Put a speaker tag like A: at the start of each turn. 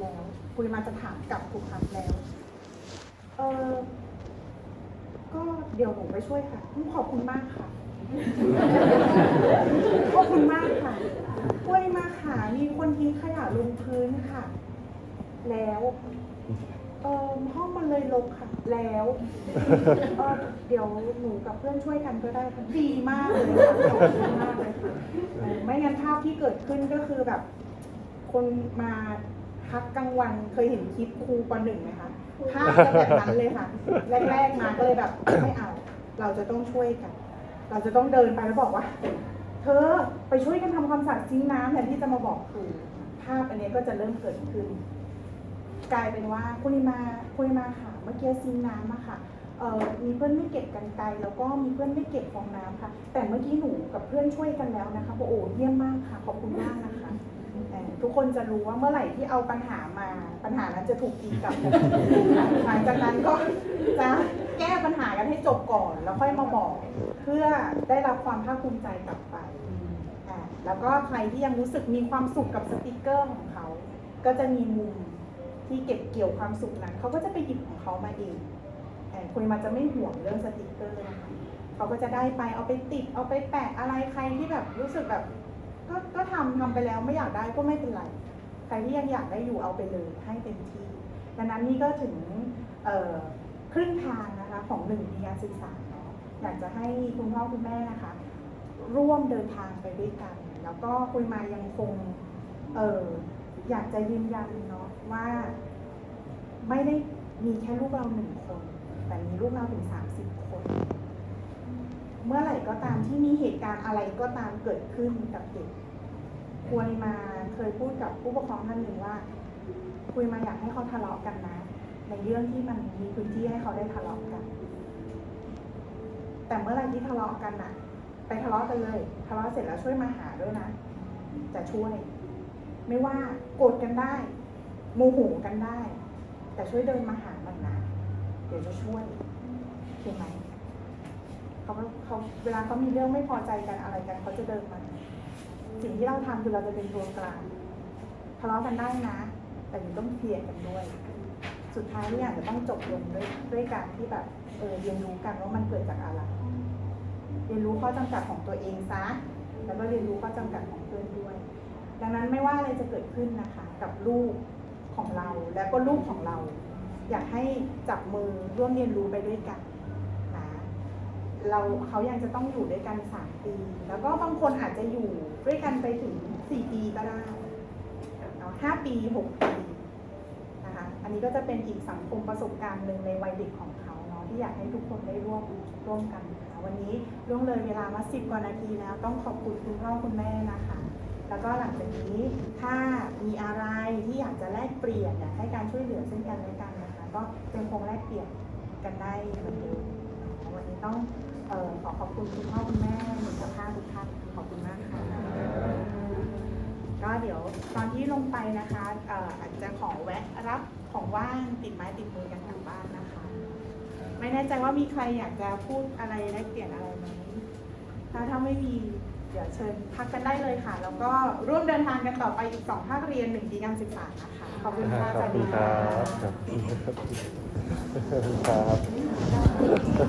A: แล้วคุยมาจะถามกลับทุกครั้งแล้ว เออก็เดี๋ยวหนูไปช่วยค่ะ ขอบคุณมากค่ะ ขอบคุณมากค่ะคุยมาค่ะ มีคนทิ้งขยะลงพื้นค่ะ แล้วเออห้องมันเลยลกค่ะ แล้วเออเดี๋ยวหนูกับเพื่อนช่วยกันก็ได้ค่ะดีมากเลยค่ะขอบคุณมากเลยค่ะไม่งั้นภาพที่เกิดขึ้นก็คือแบบ คนมา พักกลางวันเคยเห็นคลิปครูปหนึ่งไหมคะภาพจะแบบนั้นเลยค่ะ แรกๆมาก็เลยแบบไม่เอา เราจะต้องช่วยกัน เราจะต้องเดินไปแล้วบอกว่า เธอไปช่วยกันทำความสะอาดซิงค์น้ำแทนที่จะมาบอกครูภาพอันนี้ก็จะเริ่มเกิดขึ้น กลายเป็นว่าคุณมาคุณมาค่ะ เมื่อกี้ซิงค์น้ำอะค่ะเอ่อมีเพื่อนไม่เก็บกันไกลแล้วก็มีเพื่อนไม่เก็บฟองน้ำค่ะ แต่เมื่อกี้หนูกับเพื่อนช่วยกันแล้วนะคะบอกโอ้เยี่ยมมากค่ะ ขอบคุณมากนะคะเอ่อ ทุกคนจะรู้ว่าเมื่อไหร่ที่เอาปัญหามาปัญหานั้นจะถูกตีกลับหลังจากนั้นก็จะแก้ปัญหากันให้จบก่อน แล้วค่อยมาบอก เพื่อได้รับความภาคภูมิใจกลับไปอ่าแล้วก็ใครที่ยังรู้สึกมีความสุขกับสติกเกอร์ของเขา ก็จะมีมุมที่เก็บเกี่ยวความสุขนั้นเขาก็จะไปหยิบของเขามาเองแต่คุณมาจะไม่ห่วงเรื่องสติกเกอร์นะคะเขาก็จะได้ไปเอาไปติดเอาไปแปะอะไรใครที่แบบรู้สึกแบบ ก็ก็ทำทำไปแล้วไม่อยากได้ก็ไม่เป็นไร ใครที่ยังอยากได้อยู่เอาไปเลยให้เต็มที่ ดังนั้นนี่ก็ถึงครึ่งทางนะคะของหนึ่งปีการศึกษาเนาะอยากจะให้คุณพ่อคุณแม่นะคะ ร่วมเดินทางไปด้วยกัน แล้วก็คุยมายังคงเอออยากจะยืนยันเนาะว่าไม่ได้มีแค่ลูกเราหนึ่งคน แต่มีลูกเราถึงสามสิบคน เมื่อไหร่ก็ตามที่มีเหตุการณ์อะไรก็ตามเกิดขึ้นกับเด็กคุยมาเคยพูดกับผู้ปกครองท่านหนึ่งว่า คุยมาอยากให้เขาทะเลาะกันนะ ในเรื่องที่มันมีพื้นที่ให้เขาได้ทะเลาะกัน แต่เมื่อไหรที่ทะเลาะกันน่ะไปทะเลาะกันเลยทะเลาะเสร็จแล้วช่วยมาหาด้วยนะ จะช่วย ไม่ว่าโกรธกันได้ โมโหกันได้ แต่ช่วยเดินมาหามันนะเดี๋ยวจะช่วยโอเคไหม เขาเขาเวลาเขามีเรื่องไม่พอใจกันอะไรกันเขาจะเดินมา สิ่งที่เราทำคือเราจะเป็นตัวกลางทะเลาะกันได้นะ แต่ยู่ต้องเคลียร์กันด้วย สุดท้ายทุกอย่างจะต้องจบลงด้วยด้วยการที่แบบเออเรียนรู้กันว่ามันเกิดจากอะไร เรียนรู้ข้อจำกัดของตัวเองซะแล้วก็เรียนรู้ข้อจำกัดของเพื่อนด้วย ดังนั้นไม่ว่าอะไรจะเกิดขึ้นนะคะ กับลูกของเราแล้วก็ลูกของเรา อยากให้จับมือร่วมเรียนรู้ไปด้วยกัน เราเขายังจะต้องอยู่ด้วยกันสามปี แล้วก็บางคนอาจจะอยู่ด้วยกันไปถึงสี่ปีก็ได้เนาะห้าปีหกปีนะคะอันนี้ก็จะเป็นอีกสังคมประสบการณ์หนึ่งในวัยเด็กของเขาเนาะที่อยากให้ทุกคนได้ร่วมร่วมกันนะคะวันนี้ล่วงเลยเวลามาสิบกว่านาทีแล้ว ต้องขอบคุณคุณพ่อคุณแม่นะคะ แล้วก็หลังจากนี้ถ้ามีอะไรที่อยากจะแลกเปลี่ยนอยากให้การช่วยเหลือซึ่งกันและกันนะคะก็ยังคงแลกเปลี่ยนกันได้เหมือนเดิม วันนี้ต้องเออขอขอบคุณคุณพ่อคุณแม่หนุ่มกับข้าทุกท่านขอบคุณมากค่ะก็เดี๋ยวตอนที่ลงไปนะคะเอ่ออาจจะขอแวะรับของว่างติดไม้ติดมือกันกลับบ้านนะคะ ไม่แน่ใจว่ามีใครอยากจะพูดอะไรแลกเปลี่ยนอะไรไหมถ้าถ้าไม่มีเดี๋ยวเชิญพักกันได้เลยค่ะ แล้วก็ร่วมเดินทางกันต่อไปอีกสองภาคเรียนหนึ่งปีการศึกษานะคะขอบคุณค่ะ
B: ขอบคุณครับ
A: สวัสดี
B: ขอบคุณครับ